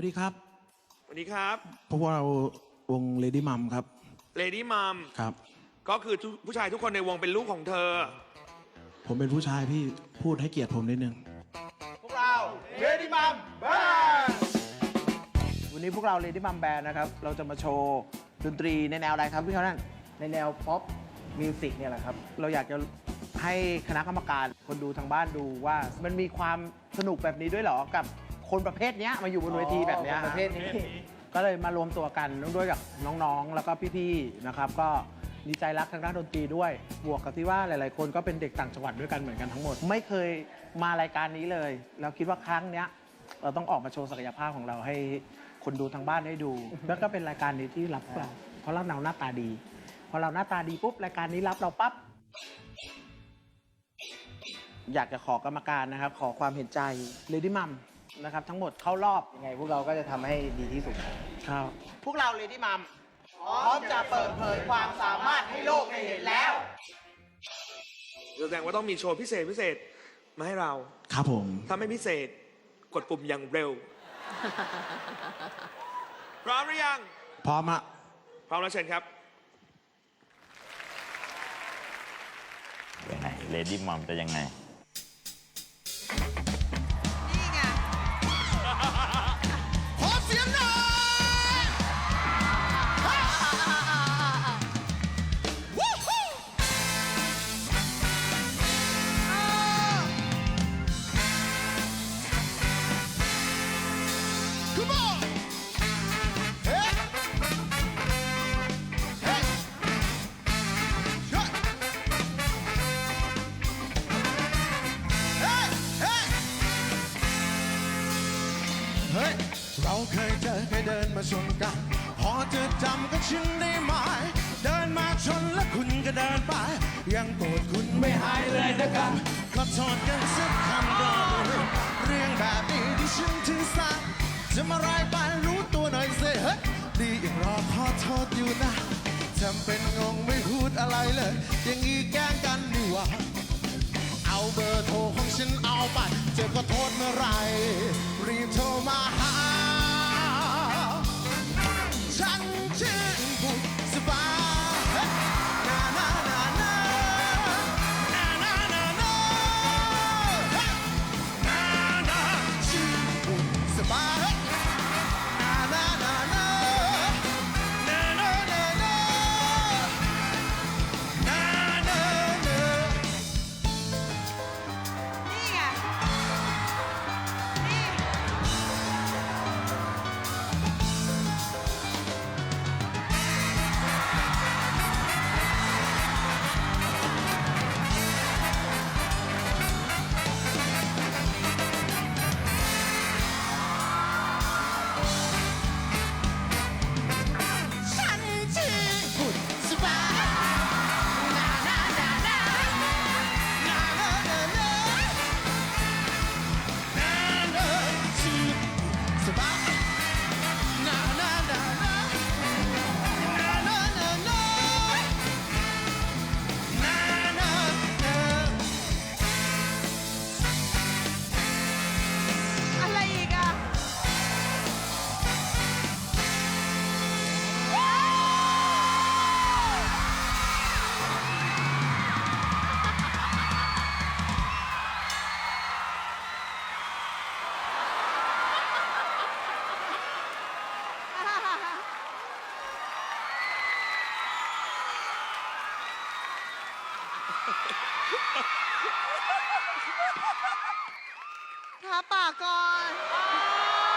วัสดีครับสวัสดีครับพวกเราวงเลดี้มัมครับเลดี้มัมครับ ก็คือทุกผู้ชายทุกคนในวงเป็นลูกของเธอ ผมเป็นผู้ชายพี่พูดให้เกียรติผมนิดนึง พวกเราเลดี้มัมแบนวันนี้พวกเราเลดี้มัมแบนนะครับ เราจะมาโชว์ดนตรีในแนวอะไรครับพี่เขานั่นในแนวป๊อปมิวสิกเนี่ยแหละครับ เราอยากจะให้คณะกรรมการคนดูทางบ้านดูว่า มันมีความสนุกแบบนี้ด้วยเหรอกับ คนประเภทเนี้ยมาอยู่บนเวทีแบบเนี้ยอ๋อประเภทนี้ ก็เลยมารวมตัวกันด้วยกับน้องๆ แล้วก็พี่ๆ นะครับ ก็ดีใจรักทางด้านดนตรีด้วย บวกกับที่ว่าหลาย ๆ คนก็เป็นเด็กต่างจังหวัดด้วยกันเหมือนกันทั้งหมด ไม่เคยมารายการนี้เลยเราคิดว่าครั้งเนี้ยเราต้องออกมาโชว์ศักยภาพของเราให้คนดูทางบ้านได้ดู แล้วก็เป็นรายการนี้ที่รับเราเพราะเราหน้าตาดี พอเราหน้าตาดีปุ๊บรายการนี้รับเราปั๊บอยากจะขอกรรมการนะครับ ขอความเห็นใจเลดี้มัม นะครับ ทั้งหมดเข้ารอบยังไงพวกเราก็จะทำให้ดีที่สุด ครับ พวกเราเลดี้มัมพร้อมจะเปิดเผยความสามารถให้โลกได้เห็นแล้ว แสดงว่าต้องมีโชว์พิเศษพิเศษมาให้เราครับผม ถ้าไม่พิเศษกดปุ่มอย่างเร็ว พร้อมหรือยัง พร้อมอะพร้อมแล้วเชิญครับ ยังไงเลดี้มัมจะยังไง เฮ้ย เราเคยเจอเคยเดินมาชนกัน พอจะจำกันฉันได้ไหม เดินมาชนแล้วคุณก็เดินไป ยังโกรธคุณไม่หายเลยนะครับขอโทษกันสักคำก็รู้เรื่องแบบนี้ที่ฉันถือสาจะมาไรไปรู้ตัวหน่อยสิเฮ้ยดีอยังรอขอโทษอยู่นะจำเป็นงงไม่พูดอะไรเลย อย่างนี้แกล้งกันดีกว่าเอาเบอร์โทรของฉันเอาไป เจอก็โทษเมื่อไร ทาปากก่อน